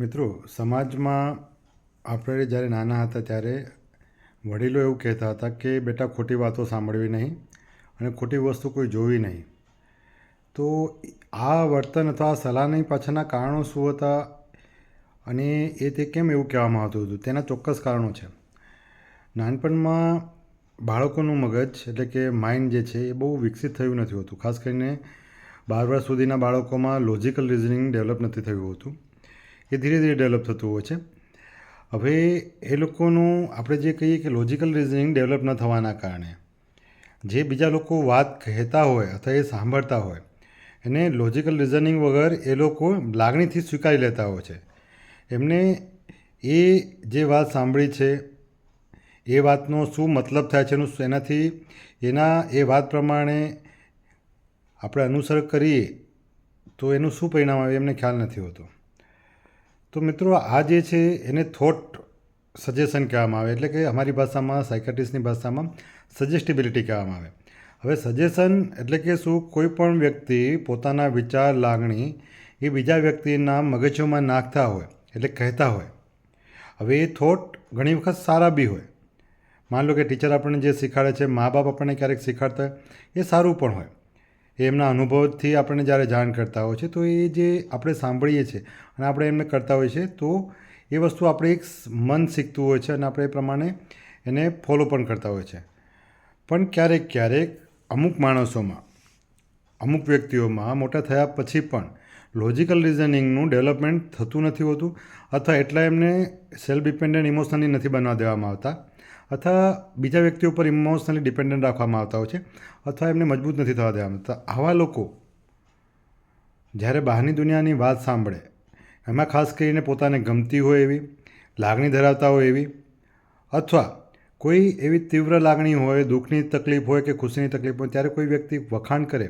મિત્રો, સમાજમાં આપણે જ્યારે નાના હતા ત્યારે વડીલો એવું કહેતા હતા કે, બેટા, ખોટી વાતો સાંભળવી નહીં અને ખોટી વસ્તુ કોઈ જોવી નહીં. તો આ વર્તન અથવા સલાહની પાછળના કારણો શું હતા અને એ તે કેમ એવું કહેવામાં આવતું હતું? તેના ચોક્કસ કારણો છે. નાનપણમાં બાળકોનું મગજ, એટલે કે માઇન્ડ જે છે, એ બહુ વિકસિત થયું નથી હોતું. ખાસ કરીને બાર વર્ષ સુધીના બાળકોમાં લોજિકલ રિઝનિંગ ડેવલપ નથી થયું હોતું. એ ધીરે ધીરે ડેવલપ થતું હોય છે. હવે એ લોકોનું આપણે જે કહીએ કે લોજિકલ રિઝનિંગ ડેવલપ ન થવાના કારણે જે બીજા લોકો વાત કહેતા હોય અથવા એ સાંભળતા હોય, એને લોજિકલ રિઝનિંગ વગર એ લોકો લાગણીથી સ્વીકારી લેતા હોય છે. એમને એ જે વાત સાંભળી છે, એ વાતનો શું મતલબ થાય છે, એનું એનાથી એના એ વાત પ્રમાણે આપણે અનુસર કરીએ તો એનું શું પરિણામ આવે એમને ખ્યાલ નથી હોતો. તો મિત્રો, આ જે છે, એને થોટ સજેશન કહેવામાં આવે. એટલે કે અમારી ભાષામાં સાયકાટિસ્ટની ભાષામાં સજેસ્ટિબિલિટી કહેવામાં આવે. હવે સજેશન એટલે કે શું? કોઈ પણ વ્યક્તિ પોતાના વિચાર, લાગણી એ બીજા વ્યક્તિના મગજોમાં નાખતા હોય, એટલે કહેતા હોય. હવે એ થોટ ઘણી વખત સારા બી હોય. માન લો કે ટીચર આપણને જે શીખવાડે છે, મા બાપ આપણને ક્યારેક શીખવાડતા હોય, એ સારું પણ હોય. એમના અનુભવથી આપણને જ્યારે જાણ કરતા હોય છે, તો એ જે આપણે સાંભળીએ છીએ અને આપણે એમને કરતા હોઈએ છીએ તો એ વસ્તુ આપણે એક મન શીખતું હોય છે અને આપણે એ પ્રમાણે એને ફોલો પણ કરતા હોય છે. પણ ક્યારેક ક્યારેક અમુક માણસોમાં, અમુક વ્યક્તિઓમાં મોટા થયા પછી પણ લોજિકલ રિઝનિંગનું ડેવલપમેન્ટ થતું નથી હોતું અથવા એટલા એમને સેલ્ફ ડિપેન્ડન્ટ ઇમોશનલી નથી બનવા દેવામાં આવતા. અથવા બીજા વ્યક્તિ ઉપર ઇમોશનલી ડિપેન્ડન્ટ રાખવામાં આવતા હોય છે, અથવા એમને મજબૂત નથી થવા દેવામાં તો આવા લોકો જ્યારે બહારની દુનિયાની વાત સાંભળે, એમાં ખાસ કરીને પોતાને ગમતી હોય એવી, લાગણી ધરાવતા હોય એવી, અથવા કોઈ એવી તીવ્ર લાગણી હોય, દુઃખની તકલીફ હોય કે ખુશીની તકલીફ હોય, ત્યારે કોઈ વ્યક્તિ વખાણ કરે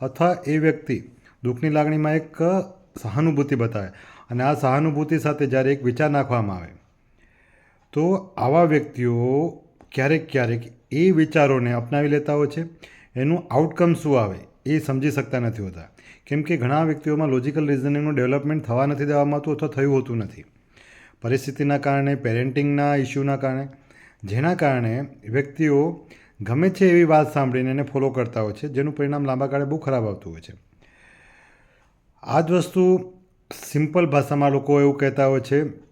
અથવા એ વ્યક્તિ દુઃખની લાગણીમાં એક સહાનુભૂતિ બતાવે અને આ સહાનુભૂતિ સાથે જ્યારે એક વિચાર નાખવામાં આવે તો આવા વ્યક્તિઓ ક્યારેક ક્યારેક એ વિચારોને અપનાવી લેતા હોય છે. એનું આઉટકમ શું આવે એ સમજી શકતા નથી હોતા. કેમ કે ઘણા વ્યક્તિઓમાં લોજિકલ રિઝનિંગનું ડેવલપમેન્ટ થવા નથી દેવામાં આવતું અથવા થયું હોતું નથી. પરિસ્થિતિના કારણે પેરેન્ટિંગના ઇસ્યુના કારણે, જેના કારણે વ્યક્તિઓ ગમે છે એવી વાત સાંભળીને એને ફોલો કરતા હોય છે, જેનું પરિણામ લાંબા ગાળે બહુ ખરાબ આવતું હોય છે. આ જ વસ્તુ સિમ્પલ ભાષામાં લોકો એવું કહેતા હોય છે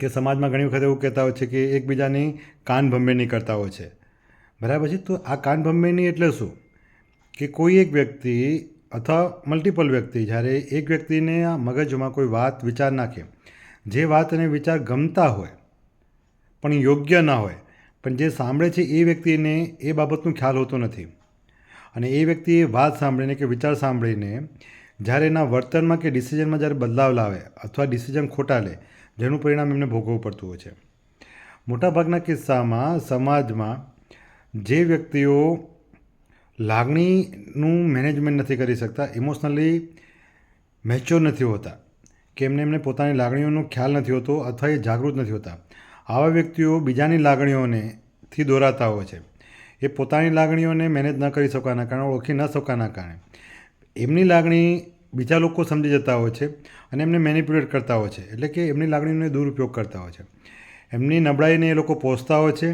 કે સમાજમાં ઘણી વખત એવું કહેતા હોય છે કે એકબીજાની કાન ભંભેરની કરતા હોય છે. બરાબર છે? તો આ કાન ભંભેરની એટલે શું? કે કોઈ એક વ્યક્તિ અથવા મલ્ટિપલ વ્યક્તિ જ્યારે એક વ્યક્તિને આ મગજમાં કોઈ વાત, વિચાર નાખે, જે વાત અને વિચાર ગમતા હોય, પણ યોગ્ય ના હોય, પણ જે સાંભળે છે એ વ્યક્તિને એ બાબતનું ખ્યાલ હોતો નથી. અને એ વ્યક્તિ વાત સાંભળીને કે વિચાર સાંભળીને જ્યારે એના વર્તનમાં કે ડિસિઝનમાં જ્યારે બદલાવ લાવે અથવા ડિસિઝન ખોટા લે જેનું પરિણામ એમને ભોગવવું પડતું હોય છે. મોટાભાગના કિસ્સામાં સમાજમાં જે વ્યક્તિઓ લાગણીનું મેનેજમેન્ટ નથી કરી શકતા ઇમોશનલી મેચ્યોર નથી હોતા, કે એમને એમને પોતાની લાગણીઓનો ખ્યાલ નથી હોતો અથવા એ જાગૃત નથી હોતા, આવા વ્યક્તિઓ બીજાની લાગણીઓને થી દોરાતા હોય છે. એ પોતાની લાગણીઓને મેનેજ ન કરી શકવાના કારણે, ઓળખી ન શકવાના કારણે, એમની લાગણી બીજા લોકો સમજી જતા હોય છે અને એમને મેનિપ્યુલેટ કરતા હોય છે. એટલે કે એમની લાગણીનો દુરુપયોગ કરતા હોય છે. એમની નબળાઈને એ લોકો પોષતા હોય છે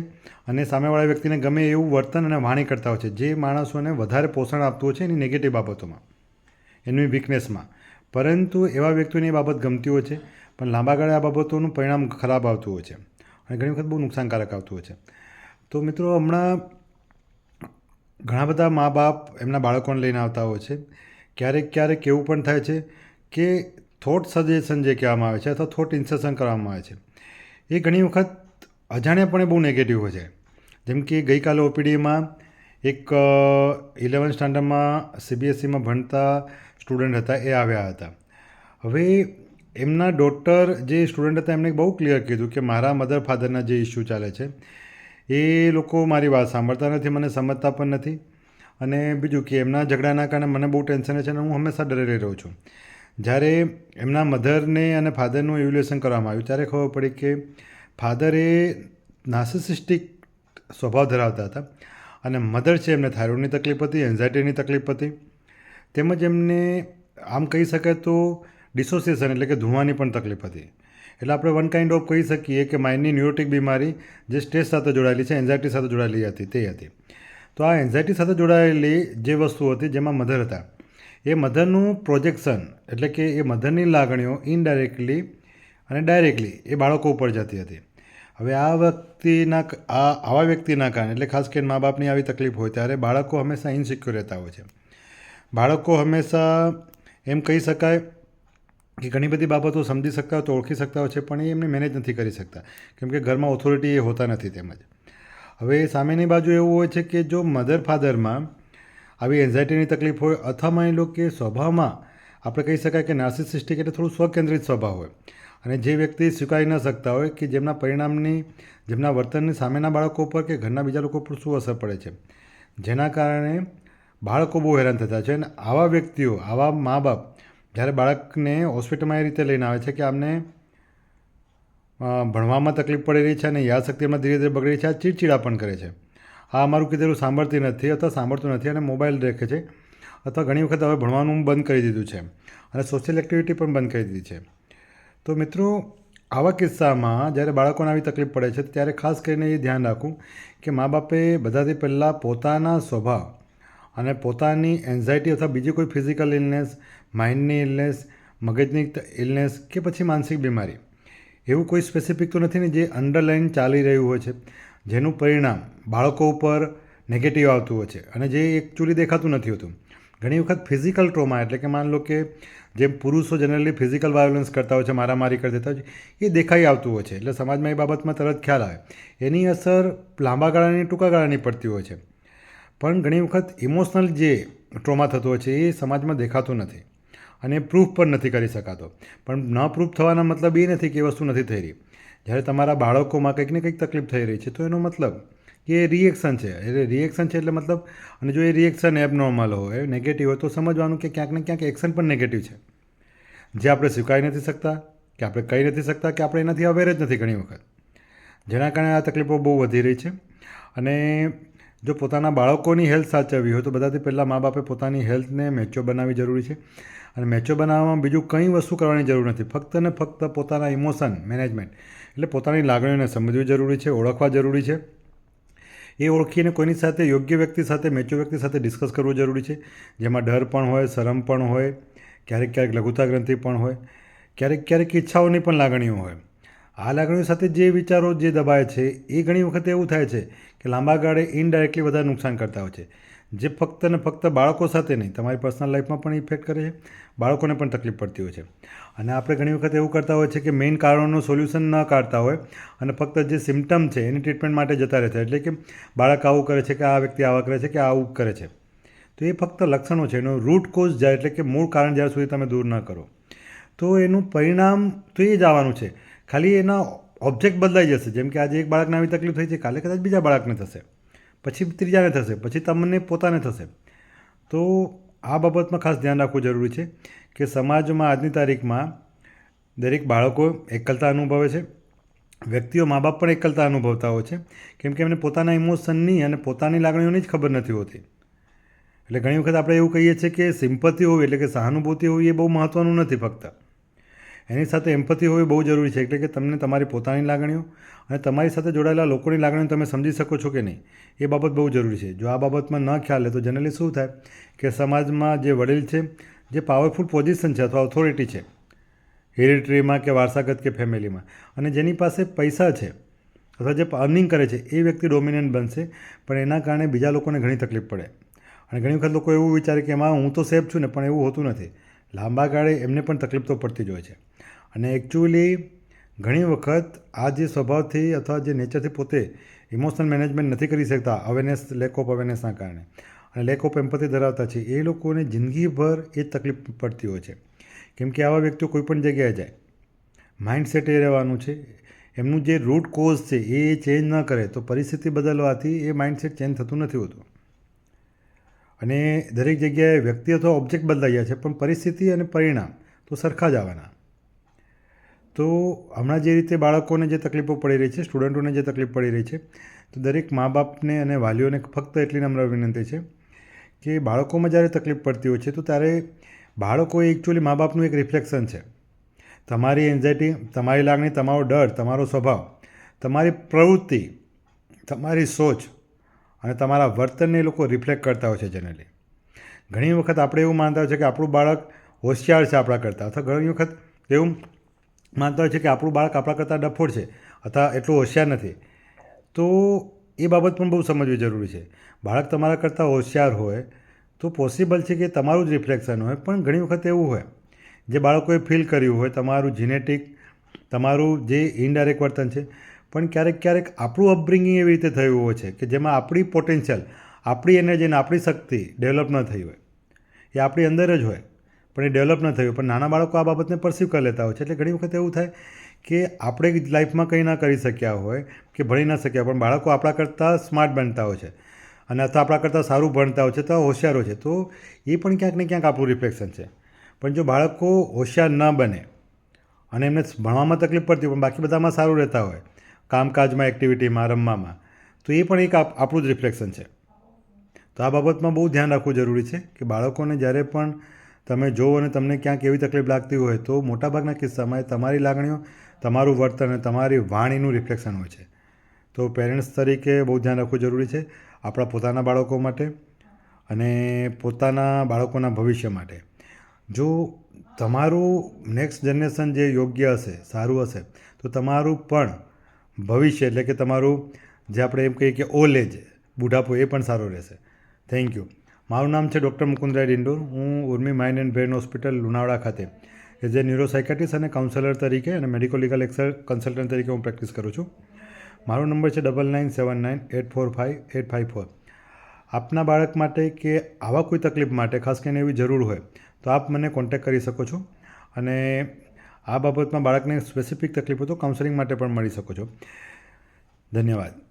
અને સામેવાળા વ્યક્તિને ગમે એવું વર્તન અને વાણી કરતા હોય છે. જે માણસોને વધારે પોષણ આપતું હોય છે એની નેગેટિવ બાબતોમાં, એની વીકનેસમાં પરંતુ એવા વ્યક્તિઓને એ બાબત ગમતી હોય છે, પણ લાંબા ગાળે આ બાબતોનું પરિણામ ખરાબ આવતું હોય છે અને ઘણી વખત બહુ નુકસાનકારક આવતું હોય છે. તો મિત્રો, હમણાં ઘણા બધા મા બાપ એમના બાળકોને લઈને આવતા હોય છે. ક્યારેક ક્યારેક એવું પણ થાય છે કે થોટ સજેશન જે કહેવામાં આવે છે અથવા થોટ ઇન્સેશન કરવામાં આવે છે. એ ઘણી વખત અજાણ્યાપણે બહુ નેગેટિવ હોય છે. જેમ કે ગઈકાલે ઓપીડીમાં એક ઇલેવન સ્ટાન્ડર્ડમાં સીબીએસસીમાં ભણતા સ્ટુડન્ટ હતા, એ આવ્યા હતા. હવે એમના ડોટર જે સ્ટુડન્ટ હતા, એમણે બહુ ક્લિયર કીધું કે મારા મધર ફાધરના જે ઇસ્યુ ચાલે છે, એ લોકો મારી વાત સાંભળતા નથી, મને સમજતા પણ નથી. અને બીજું કે એમના ઝઘડાના કારણે મને બહુ ટેન્શન છે અને હું હંમેશા ડરેલી રહું છું. જ્યારે એમના મધરને અને ફાધરનું ઇવ્યુલેશન કરવામાં આવ્યું, ત્યારે ખબર પડી કે ફાધર એ નાર્સિસિસ્ટિક સ્વભાવ ધરાવતા હતા અને મધર છે એમને થાઇરોઇડની તકલીફ હતી એન્ઝાયટીની તકલીફ હતી. તેમજ એમને આમ કહી શકાય તો ડિસોસિએશન એટલે કે ધૂવાની પણ તકલીફ હતી. એટલે આપણે વન કાઇન્ડ ઓફ કહી શકીએ કે માઇન્ડની ન્યુરોટિક બીમારી જે સ્ટ્રેસ સાથે જોડાયેલી છે એન્ઝાયટી સાથે જોડાયેલી હતી, તે હતી. તો આ એન્ઝાયટી સાથે જોડાયેલી જે વસ્તુ હતી, જેમાં મધર હતા, એ મધરનું પ્રોજેક્શન એટલે કે એ મધરની લાગણીઓ ઇનડાયરેક્ટલી અને ડાયરેક્ટલી એ બાળકો ઉપર જતી હતી. હવે આ વ્યક્તિના આ, આવા વ્યક્તિના કારણે, એટલે ખાસ કરીને મા બાપની આવી તકલીફ હોય ત્યારે બાળકો હંમેશા ઇનસિક્યોર રહેતા હોય છે. બાળકો હંમેશા એમ કહી શકાય કે ઘણી બધી બાબતો સમજી શકતા હોય તો ઓળખી શકતા હોય છે, પણ એ એમને મેનેજ નથી કરી શકતા. કેમ કે ઘરમાં ઓથોરિટી એ હોતા નથી તેમજ. હવે સામેની બાજુ એવું હોય છે કે જો મધર ફાધરમાં આવી એન્ઝાયટીની તકલીફ હોય અથવા માની લો કે સ્વભાવમાં આપણે કહી શકાય કે નાર્સિસિસ્ટિક એટલે થોડું સ્વકેન્દ્રિત સ્વભાવ હોય. અને જે વ્યક્તિ સ્વીકારી ન શકતા હોય કે જેમના પરિણામની, જેમના વર્તનની સામેના બાળકો પર કે ઘરના બીજા લોકો પર શું અસર પડે છે. જેના કારણે બાળકો બહુ હેરાન થતા છે અને આવા વ્યક્તિઓ, આવા મા બાપ જ્યારે બાળકને હોસ્પિટલમાં એ રીતે લઈને આવે છે કે આમને ભણવામાં તકલીફ પડી રહી છે અને યાદશક્તિ એમાં ધીરે ધીરે બગડી છે. આ ચીડચીડા પણ કરે છે. આ અમારું કીધેલું સાંભળતી નથી અથવા સાંભળતું નથી અને મોબાઈલ રેખે છે અથવા ઘણી વખત હવે ભણવાનું બંધ કરી દીધું છે અને સોશિયલ એક્ટિવિટી પણ બંધ કરી દીધી છે. તો મિત્રો, આવા કિસ્સામાં જ્યારે બાળકોને આવી તકલીફ પડે છે ત્યારે ખાસ કરીને એ ધ્યાન રાખવું કે મા બાપે બધાથી પહેલાં પોતાના સ્વભાવ અને પોતાની એન્ઝાયટી અથવા બીજી કોઈ ફિઝિકલ ઇલનેસ માઇન્ડની ઇલનેસ મગજની ઇલનેસ કે પછી માનસિક બીમારી એવું કોઈ સ્પેસિફિક તો નથી ને જે અંડરલાઇન ચાલી રહ્યું હોય છે. જેનું પરિણામ બાળકો ઉપર નેગેટિવ આવતું હોય છે અને જે એકચ્યુઅલી દેખાતું નથી હોતું. ઘણી વખત ફિઝિકલ ટ્રોમા એટલે કે માન લો કે જેમ પુરુષો જનરલી ફિઝિકલ વાયોલન્સ કરતા હોય છે, મારામારી કરી દેતા હોય છે, એ દેખાઈ આવતું હોય છે. એટલે સમાજમાં એ બાબતમાં તરત ખ્યાલ આવે. એની અસર લાંબા ગાળાની, ટૂંકા ગાળાની પડતી હોય છે. પણ ઘણી વખત ઇમોશનલ જે ટ્રોમા થતો હોય છે એ સમાજમાં દેખાતું નથી. અને પ્રૂફ પણ નથી કરી શકાતો. પણ ન પ્રૂફ થવાના મતલબ એ નથી કે વસ્તુ નથી થઈ રહી. જ્યારે તમારા બાળકોમાં કંઈક ને કંઈક તકલીફ થઈ રહી છે, તો એનો મતલબ કે એ રિએક્શન છે. એટલે રિએક્શન છે એટલે મતલબ અને જો એ રિએક્શન એબનોર્મલ હોય નેગેટિવ હોય, તો સમજવાનું કે ક્યાંક ને ક્યાંક એક્શન પણ નેગેટિવ છે. જે આપણે સ્વીકારી નથી શકતા, કે આપણે કહી નથી શકતા, કે આપણે એનાથી અવેર જ નથી ઘણી વખત. જેના કારણે આ તકલીફો બહુ વધી રહી છે. અને જો પોતાના બાળકોની હેલ્થ સાચવવી હોય, તો બધાથી પહેલાં મા બાપે પોતાની હેલ્થને મેચ્યોર બનાવવી જરૂરી છે. અને મેચો બનાવવામાં બીજું કંઈ વસ્તુ કરવાની જરૂર નથી. ફક્ત ને ફક્ત પોતાના ઇમોશન મેનેજમેન્ટ એટલે પોતાની લાગણીઓને સમજવી જરૂરી છે, ઓળખવા જરૂરી છે. એ ઓળખીને કોઈની સાથે, યોગ્ય વ્યક્તિ સાથે મેચો વ્યક્તિ સાથે ડિસ્કસ કરવું જરૂરી છે. જેમાં ડર પણ હોય, શરમ પણ હોય, ક્યારેક ક્યારેક લઘુતા ગ્રંથિ પણ હોય, ક્યારેક ક્યારેક ઈચ્છાઓની પણ લાગણીઓ હોય. આ લાગણીઓ સાથે જે વિચારો જે દબાય છે, એ ઘણી વખત એવું થાય છે કે લાંબા ગાળે ઇનડાયરેક્ટલી વધારે નુકસાન કરતા હોય છે. જે ફક્ત ને ફક્ત બાળકો સાથે નહીં, તમારી પર્સનલ લાઈફમાં પણ ઇફેક્ટ કરે છે. બાળકોને પણ તકલીફ પડતી હોય છે. અને આપણે ઘણી વખત એવું કરતા હોય છે કે મેઇન કારણોનું સોલ્યુશન ન કાઢતા હોય અને ફક્ત જે સિમ્ટમ છે એની ટ્રીટમેન્ટ માટે જતા રહેતા એટલે કે બાળક આવું કરે છે કે આ વ્યક્તિ આવા કરે છે કે આવું કરે છે. તો એ ફક્ત લક્ષણો છે, એનો રૂટ કોઝ જાય એટલે કે મૂળ કારણ જ્યાં સુધી તમે દૂર ન કરો. તો એનું પરિણામ તો એ જ આવવાનું છે. ખાલી એના ઓબ્જેક્ટ બદલાઈ જશે. જેમ કે આજે એક બાળકને આવી તકલીફ થઈ છે, કાલે કદાચ બીજા બાળકને થશે. પછી ત્રીજાને થશે, પછી તમને પોતાને થશે. તો આ બાબતમાં ખાસ ધ્યાન રાખવું જરૂરી છે કે સમાજમાં આજની તારીખમાં દરેક બાળકો એકલતા અનુભવે છે. વ્યક્તિઓ મા બાપ પણ એકલતા અનુભવતા હોય છે. કેમ કે એમને પોતાના ઇમોશનની અને પોતાની લાગણીઓની જ ખબર નથી હોતી. એટલે ઘણી વખત આપણે એવું કહીએ છીએ કે સિમ્પતિ હોવી એટલે કે સહાનુભૂતિ હોવી એ બહુ મહત્ત્વનું નથી ફક્ત. એની સાથે એમ્પથી હોવી બહુ જરૂરી છે, એટલે કે તમને તમારી પોતાની લાગણીઓ અને તમારી સાથે જોડાયેલા લોકોની લાગણીઓ તમે સમજી શકો છો કે નહીં, એ બાબત બહુ જરૂરી છે. જો આ બાબતમાં ન ખ્યાલ લે તો જનરલી શું થાય કે સમાજમાં જે વડીલ છે, જે પાવરફુલ પોઝિશન છે અથવા ઓથોરિટી છે હેરિટરીમાં કે વારસાગત કે ફેમિલીમાં, અને જેની પાસે પૈસા છે અથવા જે અર્નિંગ કરે છે, એ વ્યક્તિ ડોમિનન્ટ બનશે, પણ એના કારણે બીજા લોકોને ઘણી તકલીફ પડે. અને ઘણી વખત લોકો એવું વિચારે કે, એમાં હું તો સેફ છું ને, પણ એવું હોતું નથી. લાંબા ગાળે એમને પણ તકલીફ તો પડતી જ હોય છે. અને એકચ્યુઅલી ઘણી વખત આ જે સ્વભાવથી અથવા જે નેચરથી પોતે ઇમોશનલ મેનેજમેન્ટ નથી કરી શકતા અવેરનેસ લેક ઓફ અવેરનેસના કારણે. અને લેક ઓફ એમ્પથી ધરાવતા છે. એ લોકોને જિંદગીભર એ તકલીફ પડતી હોય છે. કેમ કે આવા વ્યક્તિઓ કોઈપણ જગ્યાએ જાય. માઇન્ડસેટ એ રહેવાનું છે. એમનું જે રૂટ કોઝ છે એ ચેન્જ ન કરે તો પરિસ્થિતિ બદલવાથી એ માઇન્ડસેટ ચેન્જ થતું નથી હોતું. અને દરેક જગ્યાએ વ્યક્તિ અથવા ઓબ્જેક્ટ બદલાઈ જાય છે, પણ પરિસ્થિતિ અને પરિણામ તો સરખા જ આવવાના. તો હમણાં જે રીતે બાળકોને જે તકલીફો પડી રહી છે, સ્ટુડન્ટોને જે તકલીફ પડી રહી છે, તો દરેક મા બાપને અને વાલીઓને ફક્ત એટલી નમ્ર વિનંતી છે કે બાળકોમાં જ્યારે તકલીફ પડતી હોય છે, તો ત્યારે બાળકો એકચ્યુઅલી મા બાપનું એક રિફ્લેક્શન છે. તમારી એન્ઝાયટી તમારી લાગણી, તમારો ડર, તમારો સ્વભાવ, તમારી પ્રવૃત્તિ, તમારી સોચ અને તમારા વર્તનને એ લોકો રિફ્લેક્ટ કરતા હોય છે જનરલી ઘણી વખત આપણે એવું માનતા હોય છે કે આપણું બાળક હોશિયાર છે આપણા કરતાં અથવા ઘણી વખત એવું માનતા હોય છે કે આપણું બાળક આપણા કરતાં ડફોડ છે, અથવા એટલું હોશિયાર નથી. તો એ બાબત પણ બહુ સમજવી જરૂરી છે. બાળક તમારા કરતાં હોશિયાર હોય તો પોસિબલ છે કે તમારું જ રિફ્લેક્શન હોય, પણ ઘણી વખત એવું હોય. જે બાળકોએ ફીલ કર્યું હોય, તમારું જીનેટિક તમારું જે ઇનડાયરેક્ટ વર્તન છે, પણ ક્યારેક ક્યારેક આપણું અપબ્રિંગિંગ એવી રીતે થયું હોય છે કે જેમાં આપણી પોટેન્શિયલ આપણી એનર્જી અને આપણી શક્તિ ડેવલપ ન થઈ હોય. એ આપણી અંદર જ હોય. પણ એ ડેવલપ ન થયું. પણ નાના બાળકો આ બાબતને પરસીવ કરી લેતા હોય છે. એટલે ઘણી વખત એવું થાય કે આપણે લાઈફમાં કંઈ ના કરી શક્યા હોય, કે ભણી ના શક્યા, પણ બાળકો આપણા કરતાં સ્માર્ટ બનતા હોય છે. અને અથવા આપણા કરતાં સારું ભણતા હોય છે તો હોશિયારો છે. તો એ પણ ક્યાંક ને ક્યાંક આપણું રિફ્લેક્શન છે. પણ જો બાળકો હોશિયાર ન બને અને એમને ભણવામાં તકલીફ પડતી હોય, પણ બાકી બધામાં સારું રહેતા હોય, કામકાજમાં એક્ટિવિટીમાં રમવામાં, તો એ પણ એક આપ- આપણું જ રિફ્લેક્શન છે. તો આ બાબતમાં બહુ ધ્યાન રાખવું જરૂરી છે કે બાળકોને જ્યારે પણ તમે જો અને તમને ક્યાંક એવી તકલીફ લાગતી હોય તો મોટાભાગના કિસ્સામાં તમારી લાગણીઓ, તમારું વર્તન અને તમારી વાણીનું રિફ્લેક્શન હોય છે. તો પેરેન્ટ્સ તરીકે બહુ ધ્યાન રાખવું જરૂરી છે આપણા પોતાના બાળકો માટે અને પોતાના બાળકોના ભવિષ્ય માટે. જો તમારું નેક્સ્ટ જનરેશન જે યોગ્ય હશે, સારું હશે, તો તમારું પણ ભવિષ્ય એટલે કે તમારું જે આપણે એમ કહીએ કે ઓલ એજ બુઢાપો એ પણ સારો રહેશે. થેન્ક યુ મારું નામ છે ડૉક્ટર મુકુંદરાય ડિંડોર. હું Urmi mind and brain hospital Lunawada ખાતે એઝ એ ન્યુરોસાયકાટિસ્ટ અને કાઉન્સેલર તરીકે અને મેડિકલ લીગલ કન્સલ્ટન્ટ તરીકે હું પ્રેક્ટિસ કરું છું. મારો નંબર છે double nine seven nine eight four five eight five four. આપના બાળક માટે કે આવા કોઈ તકલીફ માટે, ખાસ કરીને એવી જરૂર હોય, તો આપ મને કોન્ટેક્ટ કરી શકો છો. અને આ બાબતમાં બાળકને સ્પેસિફિક તકલીફ તો કાઉન્સેલિંગ માટે પણ મળી શકો છો. ધન્યવાદ.